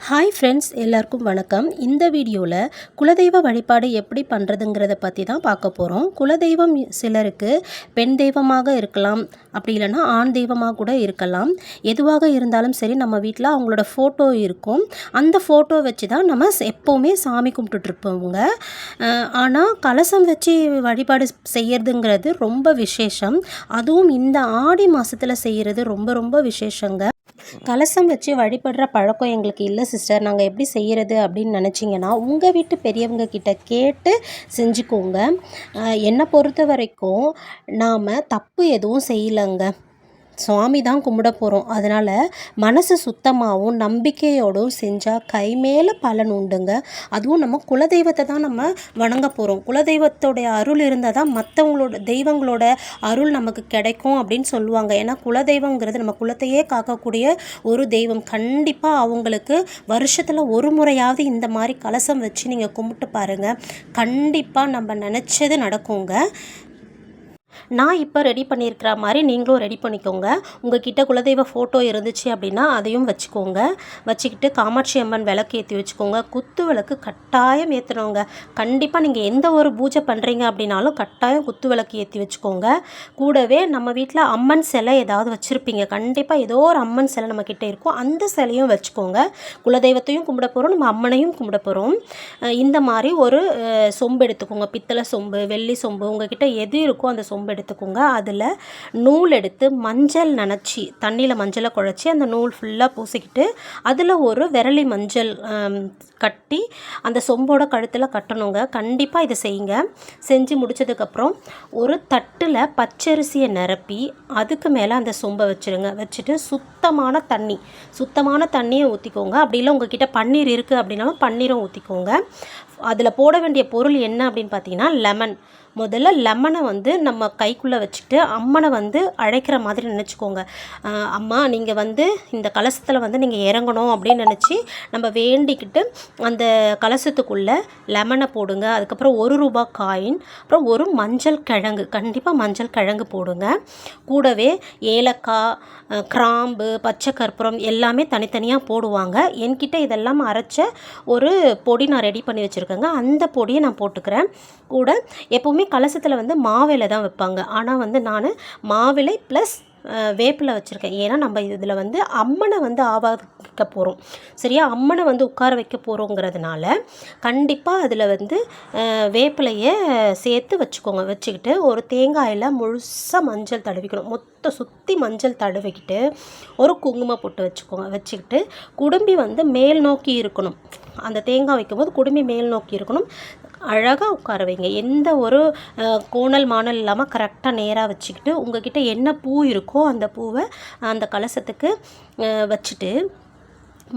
Hi friends எல்லாருக்கும் வணக்கம். இந்த வீடியோவில் குலதெய்வ வழிபாடு எப்படி பண்ணுறதுங்கிறத பற்றி தான் பார்க்க போகிறோம் குலதெய்வம் சிலருக்கு பெண் தெய்வமாக இருக்கலாம் அப்படி இல்லைன்னா ஆண் தெய்வமாக கூட இருக்கலாம். எதுவாக இருந்தாலும் சரி நம்ம வீட்டில் அவங்களோட ஃபோட்டோ இருக்கும். அந்த ஃபோட்டோ வச்சு தான் நம்ம எப்போவுமே சாமி கும்பிட்டுட்ருப்போங்க ஆனால் கலசம் வச்சு வழிபாடு செய்யறதுங்கிறது ரொம்ப விசேஷம். அதுவும் இந்த ஆடி மாதத்தில் செய்கிறது ரொம்ப ரொம்ப விசேஷங்க. கலசம் வச்சு வழிபடுற பழக்கம் எங்களுக்கு இல்லை சிஸ்டர் நாங்கள் எப்படி செய்கிறது அப்படின்னு நினச்சிங்கன்னா உங்கள் வீட்டு பெரியவங்க கிட்ட கேட்டு செஞ்சுக்கோங்க. என்னை பொறுத்த வரைக்கும் நாம் தப்பு எதுவும் செய்யலைங்க. சுவாமி தான் கும்பிட போகிறோம் அதனால் மனசு சுத்தமாகவும் நம்பிக்கையோடும் செஞ்சால் கை மேலே பலன் உண்டுங்க. அதுவும் நம்ம குலதெய்வத்தை தான் நம்ம வணங்க போகிறோம் குலதெய்வத்தோடைய அருள் இருந்தால் தான் மற்றவங்களோட தெய்வங்களோட அருள் நமக்கு கிடைக்கும் அப்படின்னு சொல்லுவாங்க. ஏன்னா குலதெய்வங்கிறது நம்ம குலத்தையே காக்கக்கூடிய ஒரு தெய்வம். கண்டிப்பாக அவங்களுக்கு வருஷத்தில் ஒரு முறையாவது இந்த மாதிரி கலசம் வச்சு நீங்கள் கும்பிட்டு பாருங்கள் கண்டிப்பாக நம்ம நினச்சது நடக்குங்க. நான் இப்போ ரெடி பண்ணியிருக்கிற மாதிரி நீங்களும் ரெடி பண்ணிக்கோங்க. உங்ககிட்ட குலதெய்வ ஃபோட்டோ இருந்துச்சு அப்படின்னா அதையும் வச்சுக்கோங்க. வச்சுக்கிட்டு காமாட்சி அம்மன் விளக்கு ஏற்றி வச்சுக்கோங்க. குத்து விளக்கு கட்டாயம் ஏற்றணுங்க கண்டிப்பாக நீங்கள் எந்த ஒரு பூஜை பண்ணுறீங்க அப்படின்னாலும் கட்டாயம் குத்து விளக்கு ஏற்றி வச்சுக்கோங்க. கூடவே நம்ம வீட்டில் அம்மன் சிலை ஏதாவது வச்சுருப்பீங்க. கண்டிப்பாக ஏதோ ஒரு அம்மன் சிலை நம்ம கிட்டே இருக்கும். அந்த சிலையும் வச்சுக்கோங்க. குலதெய்வத்தையும் கும்பிட போகிறோம் நம்ம அம்மனையும் கும்பிட போகிறோம் இந்த மாதிரி ஒரு சொம்பு எடுத்துக்கோங்க. பித்தளை சொம்பு வெள்ளி சொம்பு உங்ககிட்ட எது இருக்கோ அந்த சொம்பு எடுத்துக்கோங்க. அதில் நூல் எடுத்து மஞ்சள் நனைச்சி தண்ணியில் மஞ்சளை குழச்சி அந்த நூல் ஃபுல்லாக பூசிக்கிட்டு அதில் ஒரு விரலி மஞ்சள் கட்டி அந்த சொம்போட கழுத்தில் கட்டணுங்க. கண்டிப்பாக இதை செய்யுங்க. செஞ்சு முடிச்சதுக்கப்புறம் ஒரு தட்டில் பச்சரிசியை நிரப்பி அதுக்கு மேலே அந்த சொம்பை வச்சுருங்க. வச்சுட்டு சுத்தமான தண்ணி சுத்தமான தண்ணியை ஊற்றிக்கோங்க அப்படி இல்லை உங்ககிட்ட பன்னீர் இருக்குது அப்படின்னாலும் பன்னீரும் ஊற்றிக்கோங்க அதில் போட வேண்டிய பொருள் என்ன அப்படின்னு பார்த்தீங்கன்னா லெமன் முதல்ல லெமனை வந்து நம்ம கைக்குள்ளே வச்சுட்டு அம்மனை வந்து அழைக்கிற மாதிரி நினச்சிக்கோங்க. அம்மா நீங்கள் வந்து இந்த கலசத்தில் வந்து நீங்கள் இறங்கணும் அப்படின்னு நினச்சி நம்ம வேண்டிக்கிட்டு அந்த கலசத்துக்குள்ளே லெமனை போடுங்க. அதுக்கப்புறம் ஒரு ரூபாய் காயின் அப்புறம் ஒரு மஞ்சள் கிழங்கு. கண்டிப்பாக மஞ்சள் கிழங்கு போடுங்க. கூடவே ஏலக்காய் கிராம்பு பச்சை கற்பூரம் எல்லாமே தனித்தனியாக போடுவாங்க. என்கிட்ட இதெல்லாம் அரைச்ச ஒரு பொடி நான் ரெடி பண்ணி வச்சுருக்கேன். வச்சுருக்கேங்க அந்த பொடியை நான் போட்டுக்கிறேன். கூட எப்போவுமே கலசத்தில் வந்து மாவில தான் வைப்பாங்க. ஆனால் வந்து நான் மாவிலை ப்ளஸ் வேப்பிலை வச்சுருக்கேன். ஏன்னா நம்ம இதில் வந்து அம்மனை வந்து ஆவாதிக்க போகிறோம் சரியா? அம்மனை வந்து உட்கார வைக்க போகிறோங்கிறதுனால கண்டிப்பாக அதில் வந்து வேப்பிலையை சேர்த்து வச்சுக்கோங்க. வச்சுக்கிட்டு ஒரு தேங்காயில் முழுசாக மஞ்சள் தடவிக்கணும். மொத்த சுற்றி மஞ்சள் தடவிக்கிட்டு ஒரு குங்குமம் போட்டு வச்சுக்கோங்க. வச்சுக்கிட்டு குடும்பி வந்து மேல் நோக்கி இருக்கணும். அந்த தேங்காய் வைக்கும்போது குடும்பி மேல் நோக்கி இருக்கணும். அழகாக உட்கார வைங்க. எந்த ஒரு கோணல் மாணல் இல்லாமல் கரெக்டாக நேராக வச்சுக்கிட்டு உங்ககிட்ட என்ன பூ இருக்கோ அந்த பூவை அந்த கலசத்துக்கு வச்சுட்டு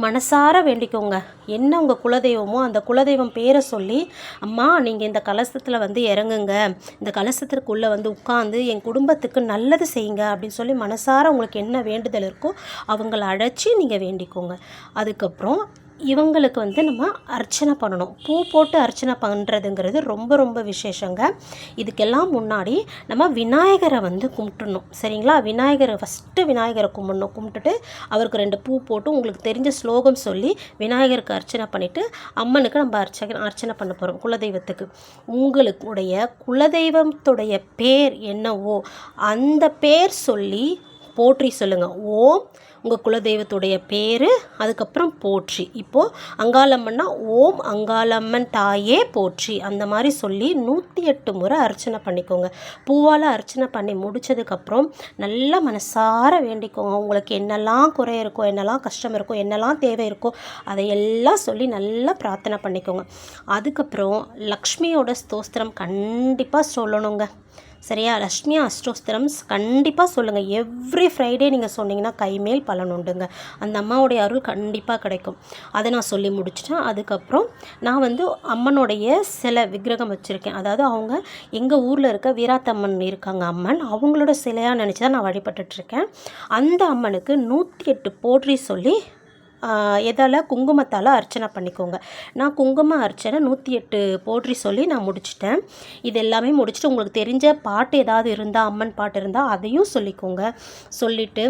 மனசார வேண்டிக்கோங்க. என்ன உங்கள் குலதெய்வமோ அந்த குலதெய்வம் பேரை சொல்லி அம்மா நீங்கள் இந்த கலசத்தில் வந்து இறங்குங்க. இந்த கலசத்திற்குள்ளே வந்து உட்காந்து என் குடும்பத்துக்கு நல்லது செய்யுங்க. அப்படின்னு சொல்லி மனசார உங்களுக்கு என்ன வேண்டுதல் இருக்கோ அவங்கள அழைச்சி நீங்கள் வேண்டிக்கோங்க. அதுக்கப்புறம் இவங்களுக்கு வந்து நம்ம அர்ச்சனை பண்ணணும். பூ போட்டு அர்ச்சனை பண்ணுறதுங்கிறது ரொம்ப ரொம்ப விசேஷங்க. இதுக்கெல்லாம் முன்னாடி நம்ம விநாயகரை வந்து கும்பிட்டுணும். சரிங்களா? விநாயகரை ஃபஸ்ட்டு விநாயகரை கும்பிடணும். கும்பிட்டுட்டு அவருக்கு ரெண்டு பூ போட்டு உங்களுக்கு தெரிஞ்ச ஸ்லோகம் சொல்லி விநாயகருக்கு அர்ச்சனை பண்ணிவிட்டு அம்மனுக்கு நம்ம அர்ச்சனை அர்ச்சனை பண்ண போகிறோம் குலதெய்வத்துக்கு. உங்களுடைய குலதெய்வத்துடைய பேர் என்னவோ அந்த பேர் சொல்லி போற்றி சொல்லுங்கள் ஓம் உங்கள் குலதெய்வத்துடைய பேர் அதுக்கப்புறம் போற்றி. இப்போது அங்காளம்மன்னா ஓம் அங்காளம்மன் தாயே போற்றி. அந்த மாதிரி சொல்லி நூற்றி எட்டு முறை அர்ச்சனை பண்ணிக்கோங்க. பூவால் அர்ச்சனை பண்ணி முடிச்சதுக்கப்புறம் நல்லா மனசார வேண்டிக்கோங்க. உங்களுக்கு என்னெல்லாம் குறை இருக்கோ என்னெல்லாம் கஷ்டம் இருக்கோ என்னெல்லாம் தேவை இருக்கோ அதையெல்லாம் சொல்லி நல்லா பிரார்த்தனை பண்ணிக்கோங்க. அதுக்கப்புறம் லக்ஷ்மியோட ஸ்தோஸ்திரம் கண்டிப்பாக சொல்லணுங்க. சரியா? லக்ஷ்மி அஷ்டோஸ்திரம் கண்டிப்பாக சொல்லுங்கள் எவ்ரி ஃப்ரைடே நீங்கள் சொன்னீங்கன்னா கைமேல் பலன் உண்டுங்க. அந்த அம்மாவுடைய அருள் கண்டிப்பாக கிடைக்கும். அதை நான் சொல்லி முடிச்சிட்டேன். அதுக்கப்புறம் நான் வந்து அம்மனுடைய சில விக்கிரகம் வச்சுருக்கேன். அதாவது அவங்க எங்கள் ஊரில் இருக்க வீராத்தம்மன் இருக்காங்க அம்மன். அவங்களோட சிலையாக நினச்சி தான் நான் வழிபட்டுட்ருக்கேன் அந்த அம்மனுக்கு நூற்றி எட்டு போற்றி சொல்லி எதால் குங்குமத்தால் அர்ச்சனை பண்ணிக்கோங்க. நான் குங்கும அர்ச்சனை நூற்றி எட்டு போற்றி சொல்லி நான் முடிச்சிட்டேன். இது எல்லாமே முடிச்சுட்டு உங்களுக்கு தெரிஞ்ச பாட்டு ஏதாவது இருந்தால் அம்மன் பாட்டு இருந்தால் அதையும் சொல்லிக்கோங்க. சொல்லிவிட்டு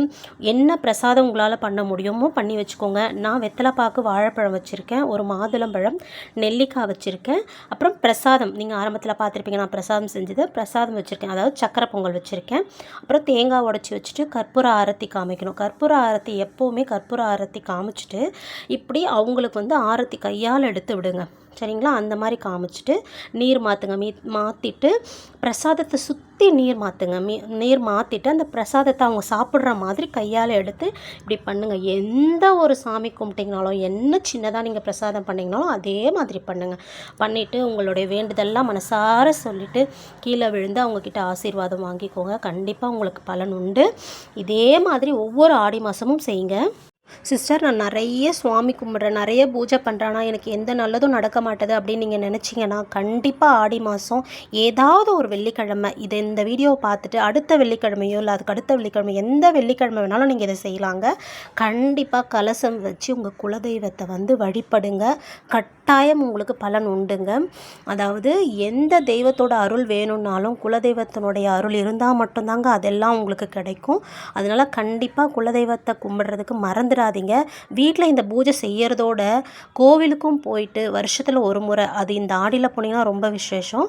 என்ன பிரசாதம் உங்களால் பண்ண முடியுமோ பண்ணி வச்சுக்கோங்க. நான் வெத்தலைப்பாக்கு வாழைப்பழம் வச்சுருக்கேன் ஒரு மாதுளம்பழம் நெல்லிக்காய் வச்சுருக்கேன் அப்புறம் பிரசாதம். நீங்கள் ஆரம்பத்தில் பார்த்துருப்பீங்க நான் பிரசாதம் செஞ்சது பிரசாதம் வச்சுருக்கேன். அதாவது சக்கரை பொங்கல் வச்சுருக்கேன். அப்புறம் தேங்காய் உடச்சி வச்சுட்டு கற்பூர ஆரத்தி காமிக்கணும். கற்பூர ஆரத்தி எப்போவுமே கற்பூர ஆரத்தி காமிச்சிட்டு இப்படி அவங்களுக்கு வந்து ஆரத்தி கையால் எடுத்து விடுங்க. சரிங்களா? அந்த மாதிரி காமிச்சிட்டு நீர் மாற்றுங்க மீ மாற்றிட்டு பிரசாதத்தை சுற்றி நீர் மாற்றுங்க மீ நீர் மாற்றிட்டு அந்த பிரசாதத்தை அவங்க சாப்பிட்ற மாதிரி கையால் எடுத்து இப்படி பண்ணுங்கள் எந்த ஒரு சாமி கும்பிட்டிங்கனாலும் என்ன சின்னதாக நீங்கள் பிரசாதம் பண்ணிங்கனாலும் அதே மாதிரி பண்ணுங்கள் பண்ணிவிட்டு உங்களுடைய வேண்டுதல்லாம் மனசார சொல்லிவிட்டு கீழே விழுந்து அவங்கக்கிட்ட ஆசீர்வாதம் வாங்கிக்கோங்க. கண்டிப்பாக உங்களுக்கு பலன் உண்டு. இதே மாதிரி ஒவ்வொரு ஆடி மாதமும் செய்யுங்க. சிஸ்டர் நான் நிறைய சுவாமி கும்பிட்றேன் நிறைய பூஜை பண்ணுறேன்னா எனக்கு எந்த நல்லதும் நடக்க மாட்டேது அப்படின்னு நீங்கள் நினச்சிங்கன்னா கண்டிப்பாக ஆடி மாதம் ஏதாவது ஒரு வெள்ளிக்கிழமை இதை இந்த வீடியோவை பார்த்துட்டு அடுத்த வெள்ளிக்கிழமையோ இல்லை அதுக்கு அடுத்த வெள்ளிக்கிழமை எந்த வெள்ளிக்கிழமை வேணாலும் நீங்கள் இதை செய்யலாங்க. கண்டிப்பாக கலசம் வச்சு உங்கள் குலதெய்வத்தை வந்து வழிபடுங்க. கட்டாயம் உங்களுக்கு பலன் உண்டுங்க. அதாவது எந்த தெய்வத்தோட அருள் வேணும்னாலும் குலதெய்வத்தினுடைய அருள் இருந்தால் மட்டும்தாங்க அதெல்லாம் உங்களுக்கு கிடைக்கும். அதனால் கண்டிப்பாக குலதெய்வத்தை கும்பிட்றதுக்கு மறந்துடாதீங்க வீட்டில் இந்த பூஜை செய்கிறதோட கோவிலுக்கும் போயிட்டு வருஷத்தில் ஒரு முறை அது இந்த ஆடியில் போனீங்கன்னா ரொம்ப விசேஷம்.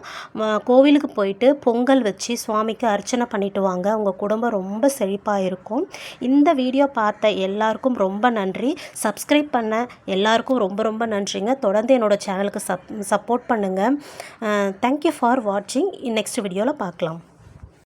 கோவிலுக்கு போயிட்டு பொங்கல் வச்சு சுவாமிக்கு அர்ச்சனை பண்ணிட்டு வாங்க. உங்கள் குடும்பம் ரொம்ப செழிப்பாக இருக்கும். இந்த வீடியோ பார்த்த எல்லாருக்கும் ரொம்ப நன்றி. சப்ஸ்கிரைப் பண்ண எல்லாருக்கும் ரொம்ப ரொம்ப நன்றிங்க. தொடர்ந்து என்னோட சேனலுக்கு சப் சப்போர்ட் பண்ணுங்கள் தேங்க்யூ ஃபார் வாட்சிங் நெக்ஸ்ட் வீடியோவில் பார்க்கலாம்.